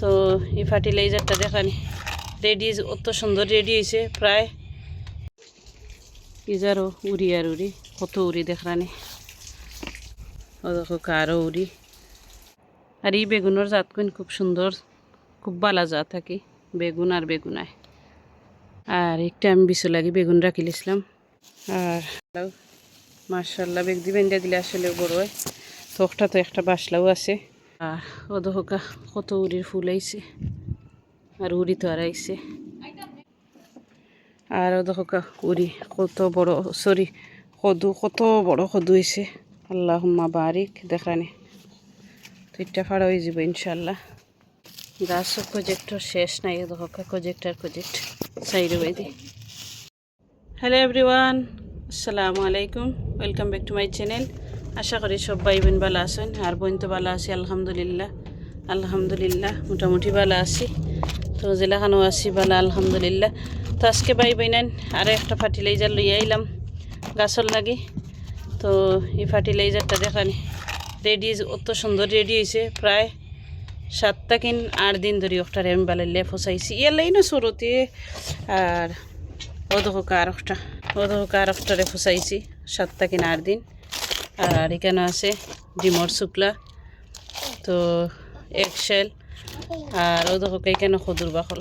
তো এই ফার্টিলাইজারটা দেখানি, রেডি অত সুন্দর রেডি হয়েছে, প্রায় ইজারও উড়ি আর উড়ি, কত উড়ি দেখরানি। ও দেখো উড়ি। আর এই বেগুনের জাত কোন খুব সুন্দর, খুব বালা জাত থাকি বেগুন আর বেগুনায়। আর একটা আমি বিশু লাগি বেগুন রাখিলিছিলাম আর মার্শাল্লাহ বেগ দিবেন দিলে আসলে বড় হয়। তোকটা তো একটা বাসলাও আছে। আর ও দহকা কত উড়ির ফুল আইছে, আর উড়ি তো আর আইছে। আর ও দহকা উড়ি কত বড় সরি কদু কত বড় কদু হয়েছে আল্লাহ বারিক দেখানি তো ফাড়া হয়ে যাব ইনশাল্লাহ গাছ প্রজেক্টর শেষ নাই ও দহকা প্রজেক্টার প্রজেক্ট সাইড বাইদি হ্যালো এভরিওয়ান আসসালামু আলাইকুম। Welcome back to my channel আশা করি সব ভাই বোন ভালো আছেন, আর বোন তো ভালো আছি, আলহামদুলিল্লাহ। আলহামদুলিল্লাহ, মোটামুটি ভালো আছি। তো জেলাখানো আছি, ভালো, আলহামদুলিল্লাহ। তো আজকে ভাই বোনেন আরও একটা ফার্টিলাইজার লইয়া আইলাম, গাছর লাগি। তো এই ফার্টিলাইজারটা দেখানি, রেডি অত সুন্দর রেডি হয়েছে প্রায় সাতটা কিন আট দিন ধরে ওটারে আমি বালাইলে ফসাইছি ইয়ালাই না সরতে আর ওদহকা আর একটা ওদহকা আর একটারে ফসাইছি সাতটা কিন আট দিন। আর এখানে আছে ডিমর শুক্লা, তো এক শেল আর ওদহকা এখানে খদুর বাকল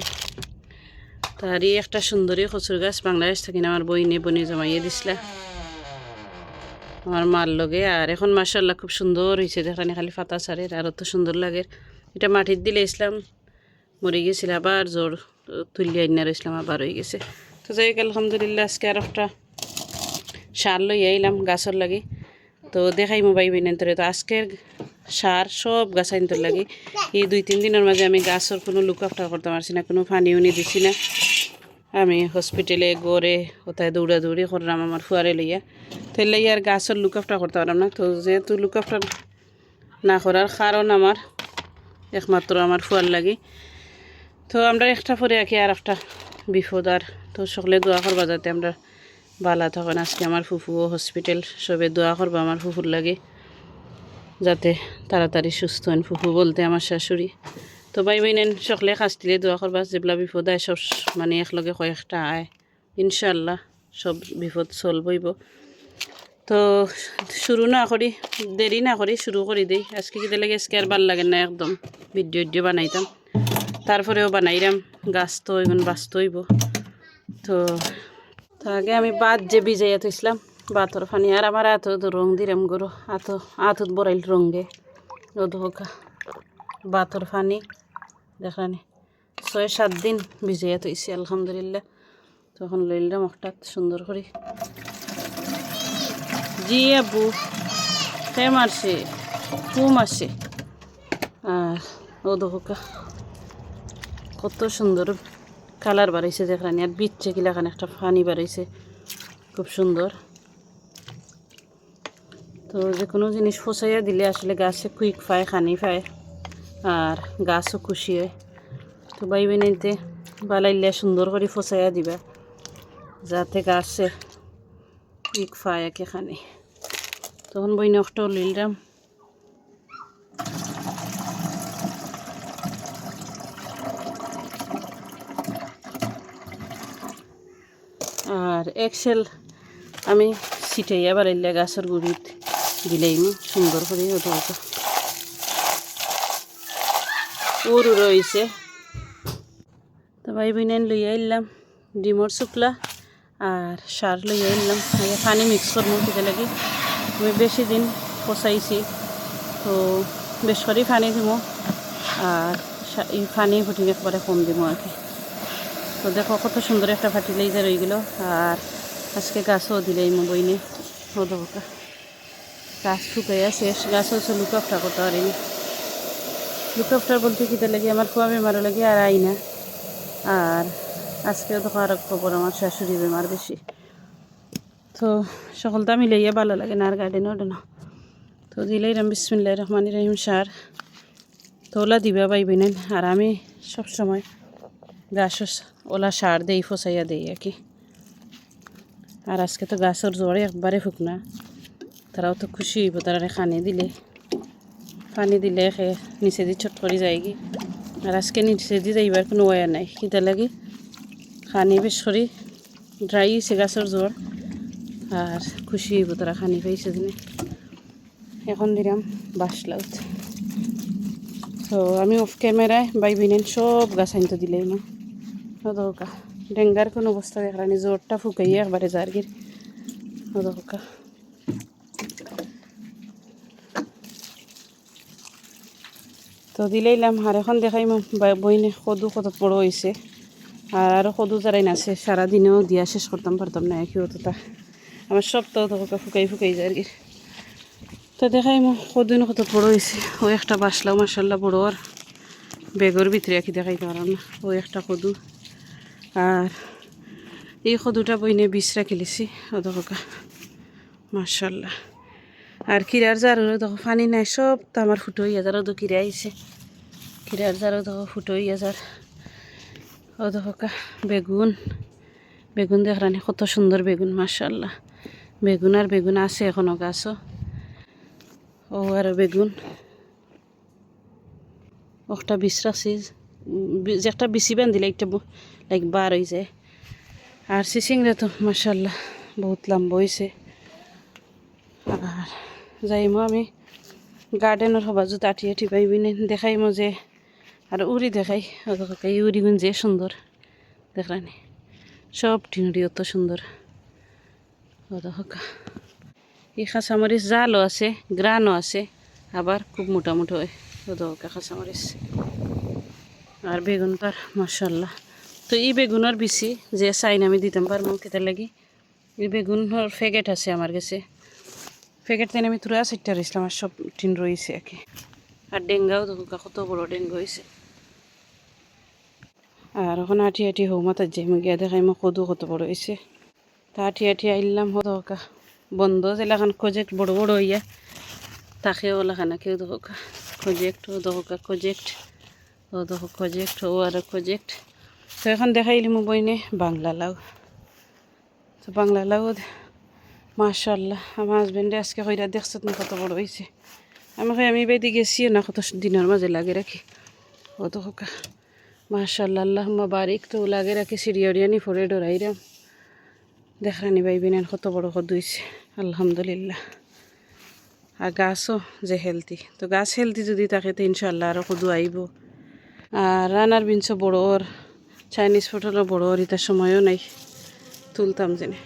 তার একটা সুন্দরী কচুর গাছ, বাংলাদেশ থাকি আমার বইনে বনে জমাইয়ে দিছিলা। আমার মার লগে, আর এখন মাসাল্লাহ খুব সুন্দর হয়েছে দেখানি খালি ফাতা সারের আর অত সুন্দর লাগে। এটা মাটির দিলে ইসলাম মরে গেছিল আবার জোর তুলিয়া আইনার ইসলাম আবার হয়ে গেছে। তো যাই আলহামদুলিল্লাহ, আজকে আর একটা সার লই আইলাম গাছর লাগি। তো দেখাই মোবাইল বিনেন তোরে তো আজকের সার সব গাছ আইনতর লাগে। এই দুই তিন দিনের মাঝে আমি গাছর কোনো লুক আফটার করতে পারছি না, কোনো পানিও নি দিছি না। আমি হসপিটালে গড়ে কোথায় দৌড়া দৌড়ি করলাম আমার ফুয়ারে লইয়া। তো আর গাছর লুক আফটার করতে পারলাম না। তো যেহেতু লুক আফটার না করার কারণ আমার, একমাত্র আমার ফুয়ার লাগে। তো আমরা একটা পরে আঁকি আর একটা বিপদ। আর তো সকলে দোয়া করবা যাতে আমরা বালা তখন আজকে আমার ফুফুও হসপিটাল সবে দোয়া করবা আমার ফুফুর লাগে। যাতে তাড়াতাড়ি সুস্থ হন ফুফু বলতে আমার শাশুড়ি। তো ভাই বইনেন সকলে কাজ দিলে দোয়া করবা যেগুলা বিপদ আয়, সব মানে একলগে কয়েকটা আয়। ইনশাল্লাহ সব বিপদ চলবইব তো শুরু না করি, দেরি না করি, শুরু করে দিই। আজকে কিতে লাগে আজকে আর ভালো লাগে না, একদম ভিডিও ভিডিও বানাইতাম। তারপরেও বানাইলাম গাছ তো এখন বাঁচতে হইব। তো তো আগে আমি বাদ যে ভিজাইয়া থইছিলাম বাতর ফানি। আর আমার আত রং দিলাম গরু আত আতত বড়াইল রঙে। রোদকা বাতর ফানি দেখানি ছয়, সাত দিন ভিজাইয়া থইছি, আলহামদুলিল্লাহ। তখন লইলাম একটা সুন্দর করে। জি আব্বু কে মারছে কু মারছে। আর ও দোকা কত সুন্দর। কালার বাড়াইছে দেখলানি আর বিচ্ছে কিলাখান একটা ফানি বাড়াইছে। খুব সুন্দর। তো যে কোনো জিনিস ফসাইয়া দিলে আসলে গাছে কুইক পায় খানি পায় আর গাছও খুশি হয়। তো বাই বেনিতে বালাইলে সুন্দর করে ফসাইয়া দিবা, যাতে গাছে কুইক পায় একে খানি। তখন বই নষ্ট লিলাম আর এক্সেল আমি ছিটাইয়া বাড়াইলে গাছের গুড়িত দিলেই সুন্দর করে ওটা ওটা। রয়েছে তো ভাই বোনেন লইয়া এলাম ডিমর শুকলা আর সার লইয়া এলাম পানি মিক্স করব খেতে লাগে। আমি বেশি দিন পচাইছি তো বেশ করে পানি দিব আর পানি ফুটিং একবারে কম দিব আর কি। তো দেখো, কত সুন্দর একটা ফার্টিলাইজার গেল আর আজকে গাছও দিলে এই বইনে হদকা গাছ শুকাইয়া শেষ। গাছ হচ্ছে লুকাফটা করতে পারিনি। লুকাফটা বলতে কী লাগে আমার খুয়া বেমারও লাগে আর আই না। আর আজকেও তো আর খবর, আমার শাশুড়ি বেমার বেশি। তো সকলটা মিলাইয়া ভালো লাগে না, আর গার্ডেনও না। তো দিলাই রাম বিসমিল্লাহ রহমান রহিম সার। তো ওলা দিবা পাইবে নেন আর আমি সবসময় গাছও ওলা সার দেই, ফসাইয়া দেই আর কি আর আজকে তো গাছের জ্বরে একবারে ফুকনা তারাও তো খুশি হইব তারা খানি দিলে। পানি দিলে খে নিচে দিয়ে ছট করে যায়গি। আর আজকে নিচে দিয়ে যাইবার কোনো ওয়া নাই। কিতা লাগে খানি বেশ করি, ড্রাই হয়েছে গাছের জোর আর খুশি হইব তারা খানি পাইছে দিনে। এখন দিলাম বাসলাউত। তো আমি অফ ক্যামেরায় বাই বিনেন সব গাছ আনতে দিলাই মা দরকা ডেঙ্গার কোনো অবস্থা দেখলানি জোরটা ফুকাইয়ে একবারে জারগির দরকা তো দিলাইলাম আর এখন দেখাইম বইনে সদু কত বড় হয়েছে আর আরও সদু যারাই নাছে সারাদিনেও দিয়া শেষ করতাম পারতাম না হতো তা আমার সব তো দরকা ফুকাই ফুকাই কি তো দেখাই কদিন কত বড় হয়েছে ও একটা বাসলাও মাসাল্লাহ বড় আর বেগর ভিতরে কি দেখাই পারলাম না ও একটা কদু আর এই কদুটা বইনে বিষ রাখি লিছি ও দেখো মাসাল্লাহ আর কিরার জারও দেখো পানি নাই, সব তো আমার ফুটো হইয়া যারও তো কিরা আইছে। কিরার জারও দেখো ফুটো হইয়া যার। ও দেখো বেগুন বেগুন দেখরানি কত সুন্দর বেগুন মাসাল্লাহ বেগুন আর বেগুন আছে এখনও গাছও। ও আর বেগুন। একটা বিশ্রাসি যে একটা বেশি বান্ধিলে, একটা লাইক বার হয়ে যায় আর সিসিংরা তো মাসাল্লাহ বহুত লম্বা হয়েছে আর যাইমো আমি গার্ডেনের হবা জুত আঠি আঠি পাইবি দেখাইমো যে, আর উড়ি দেখাই। এই উড়িগুন যে সুন্দর, দেখলানি সব টিনুড়ি অত সুন্দর। দেখা এই খাঁচামরিচ জালও আছে, গ্রানও আছে, আবার খুব মোটা মোটা হয়। ও দরকা খাঁচামরিচ আর বেগুন মাসাল্লাহ তো এই বেগুনের বেশি যে চাইন আমি দিতাম পারব কেতার লাগি, এই বেগুনের ফেগেট আছে আমার কাছে। ফেগেট তেনে আমি তুরা চারটা রয়েছিলাম আর সব টিন রয়েছে একে। আর ডেঙ্গাও দেখো কত বড় ডেঙ্গা হয়েছে আর ওখানে আঠি আঠি হৌ মাতার যে গিয়া দেখাই মই কদু কত বড় হয়েছে তা আঠি আঠি আইলাম হদকা বন্ধ যেলাখান প্রজেক্ট বড় বড় হইয়া তাকেও ওলাখানা কেউ দোকা প্রজেক্ট ও দোকা প্রজেক্ট ও দেখো প্রজেক্ট ও আর প্রজেক্ট তো এখন দেখাইলি মো বইনে বাংলা লাউ তো বাংলা লাউ মাশাল্লাহ আমার হাজবেন্ডে আজকে কইরা দেখছ না কত বড় হয়েছে আমি কই আমি বেদি গেছি না কত দিনের মাঝে লাগে রাখি ও তো হোকা মাশাল্লাহ আল্লাহ বারিক তো লাগে রাখি সিরিয়রিয়ানি ফরে ডরাইরাম দেখানি বাইবিন কত বড় কত হয়েছে আলহামদুলিল্লাহ আর গাছও যে হেলদি তো গাছ হেলদি যদি থাকে তো ইনশাল্লাহ আরও কদু আইব আর রানার বিনস বড় ওর চাইনিজ পটলের বড় ওর ইতার সময়ও নাই। তুলতাম জেনে।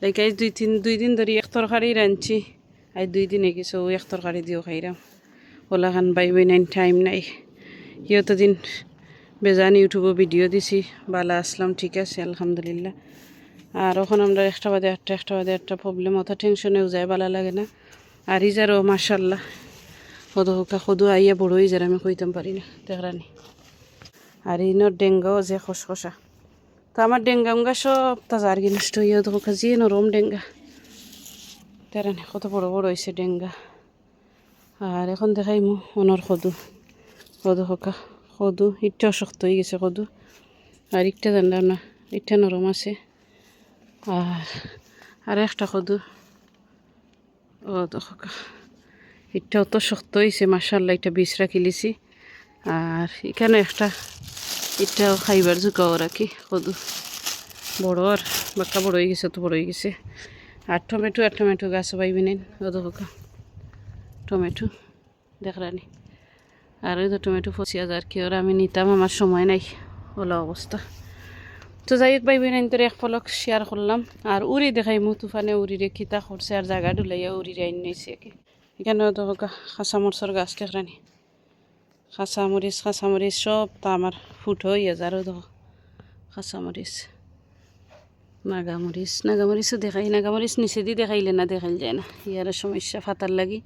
লাইক আজ দুই তিন দুই দিন ধরে এক তরকারি রাঁধছি। আজ দুই দিন ও এক তরকারি দিও খাইরাম ওলা খান বাইবই নাইন টাইম নাই। সিহঁতো দিন বেজান ইউটিউবে ভিডিও দিছি। বালা, আসলাম, ঠিক আছে, আলহামদুলিল্লাহ। আর ওখানে আমরা একটা বাদে একটা একটা বাদে একটা প্রবলেম অত টেনশনেও যায়, বালা লাগে না। আর ইজারও মার্শাল্লাহ সদু হোকা সদু আইয়া বড় ইজার আমি কইতাম পারি না দেখরানি আর ইনোর ডেঙ্গাও যে খসখসা। তো আমার ডেঙ্গা উঙ্গা সব তাজা আর কি নষ্ট তো হোকা যে নরম ডেঙ্গা। তেরানি কত বড় বড় হয়েছে ডেঙ্গা। আর এখন দেখাই মো অনর সদু সদু হোকা। সদু ইটাও শক্ত হয়ে গেছে সদু আর ইটা জানলাম না ইটা নরম আছে। আর আর একটা কদু। ও দেখো এটাও তো শক্ত হয়েছে মার্শাল্লাহ এটা বিষ রাখি লিছি। আর এখানে একটা এটাও খাইবার জুকাও রাখি কদু বড় আর বাক্কা বড় হয়ে গেছে তো বড় হয়ে গেছে। আর টমেটো আর টমেটো গাছ পাইবি নেন দেখো টমেটো, দেখরানি। আর ওই তো টমেটো পঁচি হাজার কি, ওরা আমি নিতাম, আমার সময় নাই ওলা অবস্থা। তো যাই হোক ভাই বোন তোর এক পলক শেয়ার করলাম। আর উড়ি দেখাই মু তুফানে উড়িরে খিতা করছে, আর জায়গা ডুলাইয়া উড়িরে আইন নিয়েছে এখানে তো খাঁচা মরচর গাছ দেখরানি। খাঁচা মরিচ খাঁচা মরিচ সব তা আমার ফুট হইয়া যারও দেখো খাঁচা মরিচ নাগামরিচ নাগামরিচও দেখাই নাগামরিচ নিচে দি দেখাইলে না, দেখাইল যায় না। ইয়ার সমস্যা ফাতার লাগি।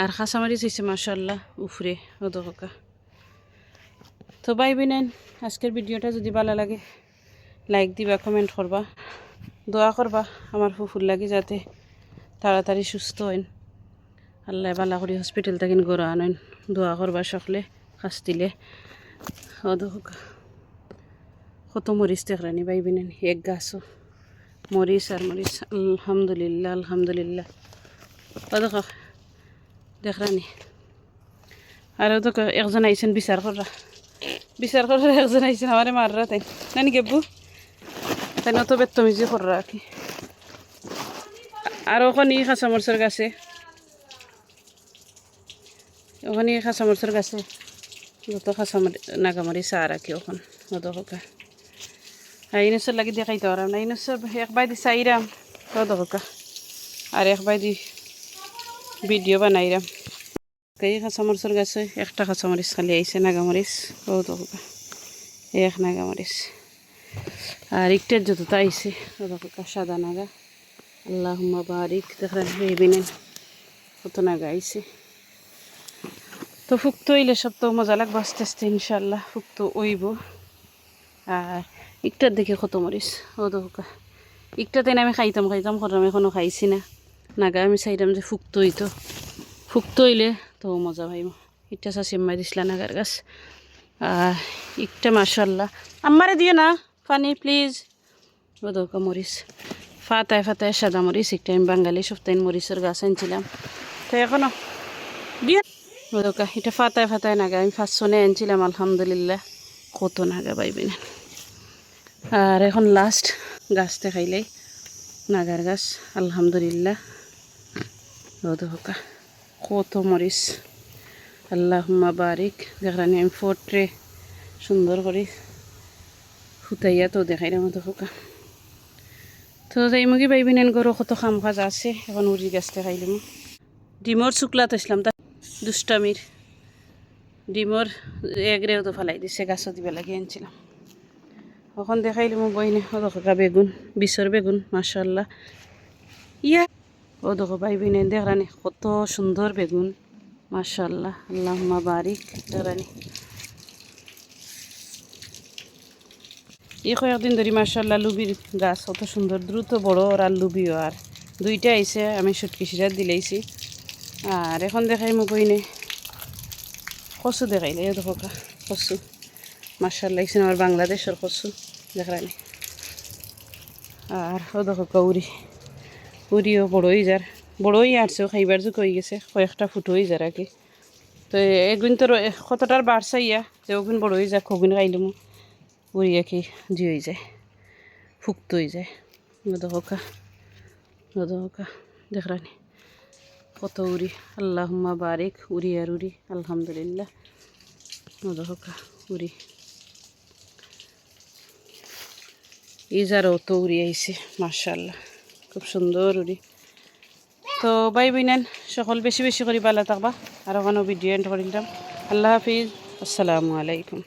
আর খাঁচামরিচ হয়েছে মাসাল্লাহ উফরে ও দোকা তো বাই বিনেন আজকের ভিডিওটা যদি ভালো লাগে, লাইক দিবা কমেন্ট করবা দোয়া করবা আমার ফুফুর লাগি যাতে তাড়াতাড়ি সুস্থ হইন। আল্লাহ বালা করি হসপিটাল থাকেন গড়া আনেন দোয়া করবা সকলে কাজ দিলে। কত মরিচ দেখরানি বাইবি নেন এক গাছও। মরিচ আর মরিচ, আলহামদুলিল্লাহ আলহামদুলিল্লাহ। দেখো দেখরানি আরও তো ক- একজন আইছেন বিচার করা বিচার করার একজন আইছেন আমারে মাররা তাই। নানি গেব্বু? তাই নত বেতমিজি কররা আর কি আর ওখানে খাঁচামরচের গাছে। ওখানে খাঁচামরচের গাছে যত খাঁচামারি নাগামারি চা রাখি ওখান মতো হোকা আর ইনুসের লাগি দেখাইতে পারাম না ইনুসের এক বাইদি চাইরাম কত হোকা আর এক বাইদি ভিডিও বানাইরাম এই কাঁচামরিচের গাছে একটা কাঁচামরিচ খালি আইছে নাগামরিচ কত হোকা এক নাগামরিচ আর একটার যতটা আইছে কত হোকা সাদা নাগা। আল্লাহ বারিক দেখেন এই বিনেন কত নাগা আইছে তো ফুক্ত হইলে সব তো মজা লাগবে, আস্তে আস্তে ইনশাল্লাহ ফুক্ত ওইব আর একটার দেখে কত মরিস ও দোকা একটাতে আমি খাইতাম খাইতাম করতাম এখনও খাইছি না। নাগা, আমি চাইতাম যে ফুক্ত হইতো। ফুক্ত হইলে তো মজা পাইব। ইটা চাষি মাই দিছিলা নাগার গাছ। আর একটা মাসাল্লাহ আমারে দিও না পানি প্লিজ। ও দোকা মরিস ফাতায় ফাতায় সাদা মরিচ, একটা আমি বাঙালি সপ্তাহে মরিচের গাছ আনছিলাম। তো এখনও দিয়ে ওদকা এটা ফাতায় ফাতায় নাগা, আমি ফার্স্ট শোনে আনছিলাম আলহামদুলিল্লাহ। কত নাগা পাইবি না আর এখন লাস্ট গাছ দেখাইলেই, নাগার গাছ, আলহামদুলিল্লাহ। ওদকা কত মরিচ। আল্লাহ বারিক দেখানি আমি ফোটরে সুন্দর করে ফুটাইয়া তো দেখাই না মতো হোকা। তো যাই, মুগি পাইবি নেন গরু কত খাম কাজ আছে, এখন উড়ি গাছতে খাইলাম ডিমর শুক্লা তৈছিলাম তা দুষ্টামির। ডিমর এগরেও তো ফেলাই দিছে গাছও দিবে লাগিয়ে আনছিলাম। এখন দেখাইলাম বইনে ও দেখা বেগুন বিষর বেগুন মাশাল্লাহ ইয়া ও দেখো পাইবি নেন দেখানি কত সুন্দর বেগুন মাশাল্লাহ আল্লাহ বারিক দেখানি এই কয়েকদিন ধরে মার্শাল্লাহ লুবির গাছ অত সুন্দর দ্রুত বড় আর লুবিও আর দুইটা আইছে আমি সুটকি সিরাত দিলেইছি। আর এখন দেখাই মোক কইনে কচু দেখাইলে এই দেখো কা, কচু। মার্শাল্লাহ আইছে আমার বাংলাদেশের কচু দেখানি আর ও দেখো কা উড়ি উড়িও বড়ই যার বড়ই আরছেও খাইবার যুগ হয়ে গেছে কয়েকটা ফুটো হয়ে যার আর কি তো এগুন তো কতটার বাড়ছে ইয়া যে ওগুন বড় হয়ে যায় খগুন খাইলাম উড়িয়া কি জি হয়ে যায় ফুক্ত হয়ে যায়। গদহকা গদহকা দেখরানি কত উড়ি আল্লাহুম্মা বারিক উড়ি আর উড়ি আলহামদুলিল্লাহ। গদহকা উড়ি এই যারও তো উড়ি আইছে মার্শাল্লাহ খুব সুন্দর উড়ি তো বাই বিনেন, সকল বেশি বেশি করে ভালো থাকবা। আর ওখানেও ভিডিও এন্ড করে দিলাম আল্লাহ হাফিজ। আসসালামু আলাইকুম।